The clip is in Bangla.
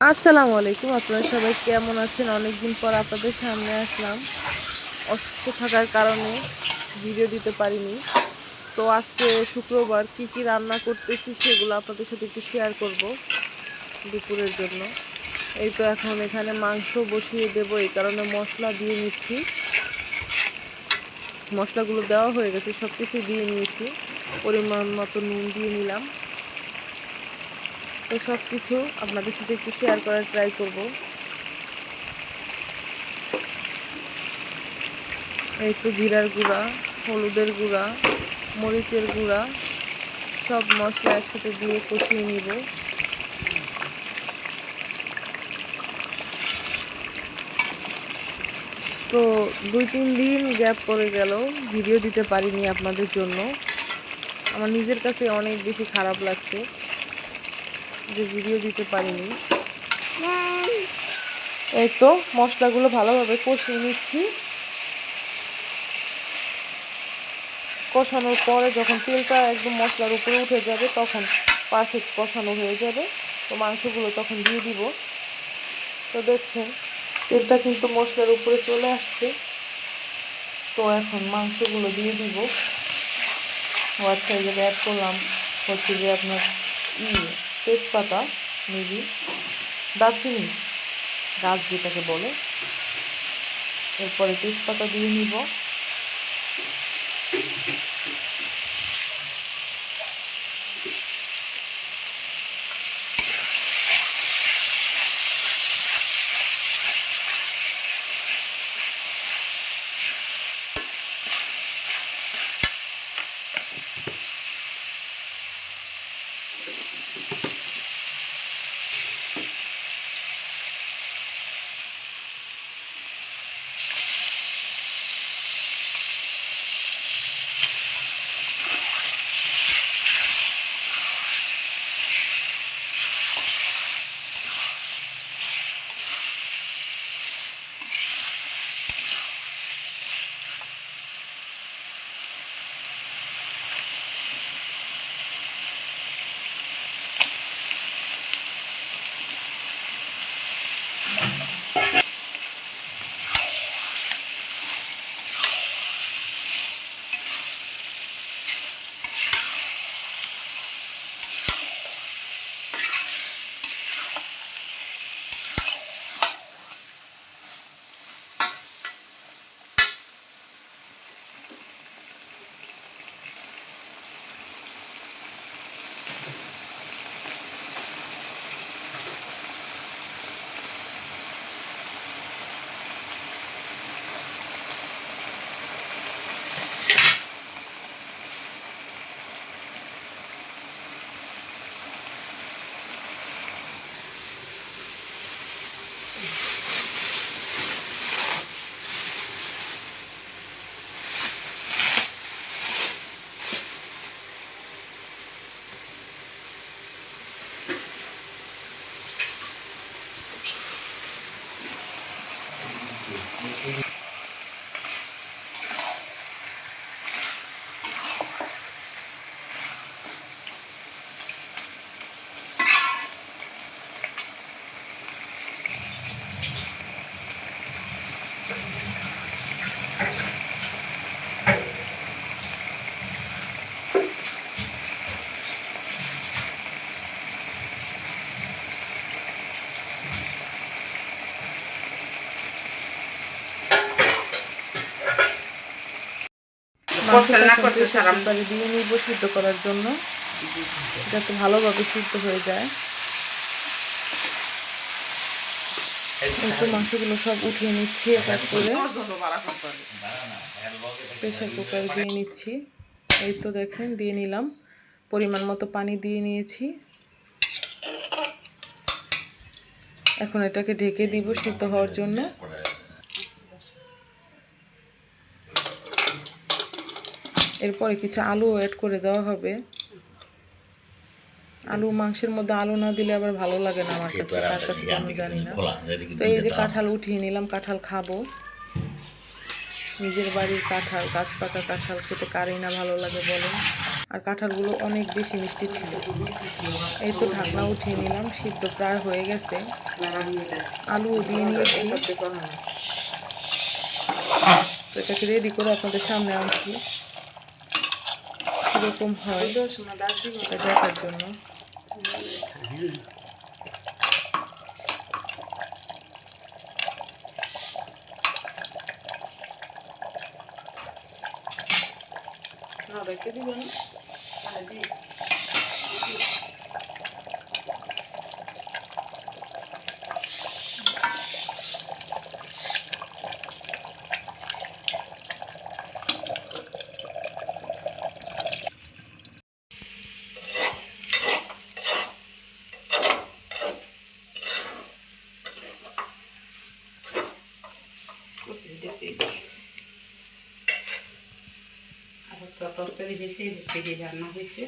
আসসালামু আলাইকুম, আপনারা সবাই কেমন আছেন? অনেকদিন পর আপনাদের সামনে আসলাম। অসুস্থ থাকার কারণে ভিডিও দিতে পারিনি। তো আজকে শুক্রবার কি কি রান্না করতেছি সেগুলো আপনাদের সাথে একটু শেয়ার করব দুপুরের জন্য। এই তো এখন এখানে মাংস বসিয়ে দেবো, এই কারণে মশলা দিয়ে নিচ্ছি। মশলাগুলো দেওয়া হয়ে গেছে সব কিছু দিয়ে নিয়েছি। পরিমাণ মতো নুন দিয়ে নিলাম। তো সব কিছু আপনাদের সাথে একটু শেয়ার করার ট্রাই করব। এই তো জিরার গুঁড়া, হলুদের গুঁড়া, মরিচের গুঁড়া, সব মশলা একসাথে দিয়ে কষিয়ে নিব। তো দুই তিন দিন গ্যাপ পড়ে গেল ভিডিও দিতে পারিনি আপনাদের জন্য। আমার নিজের কাছে অনেক বেশি খারাপ লাগছে। যে ভিডিও দিতে পারিনি। এই তো, মশলাগুলো ভালোভাবে কষিয়ে নিচ্ছি। কষানোর পরে যখন তেলটা একদম মশলার উপরে উঠে যাবে, তখন পারফেক্ট কষানো হয়ে যাবে। তো মাংসগুলো তখন দিয়ে দিব। তো দেখছেন, তেলটা কিন্তু মশলার উপরে চলে আসছে। তো এখন মাংসগুলো দিয়ে দিব। জায়গায় অ্যাড করলাম, হচ্ছে যে আপনার ই তেজপাতা মেবি দারচিনি গাছ যেটাকে বলে। এরপরে তেজপাতা দিয়ে নিব। না করতে সারাম। মাংসটা দিয়ে নিব সিদ্ধ করার জন্য। যাতে ভালোভাবে সিদ্ধ হয়ে যায়। একটু মাংসগুলো সব উঠিয়ে নিচ্ছি এক এক করে। প্রেশার কুকার দিয়ে নিচ্ছি। এই তো দেখেন দিয়ে নিলাম। পরিমাণ মতো পানি দিয়ে নিয়েছি। এখন এটাকে ঢেকে দিব সিদ্ধ হওয়ার জন্য। এরপরে কিছু আলু অ্যাড করে দেওয়া হবে। আলু মাংসের মধ্যে আলু না দিলে আবার ভালো লাগে না আমার কাছে তার কাছে আমি জানি না। তো এই যে কাঁঠাল উঠিয়ে নিলাম কাঁঠাল খাব। নিজের বাড়ির কাঁঠাল গাছ পাকা কাঁঠাল খেতে কারই না ভালো লাগে বলেন আর কাঁঠালগুলো অনেক বেশি মিষ্টি ছিল। এই তো ঢাকনা উঠিয়ে নিলাম সিদ্ধ প্রায় হয়ে গেছে। আলু দিয়ে নিয়েছি। তো এটাকে রেডি করে আপনাদের সামনে আনছি। কীরকম হয় এটা দেখার জন্য। রেখে দিবেন তরকারি হয়েছে থেকে রান্না হয়েছে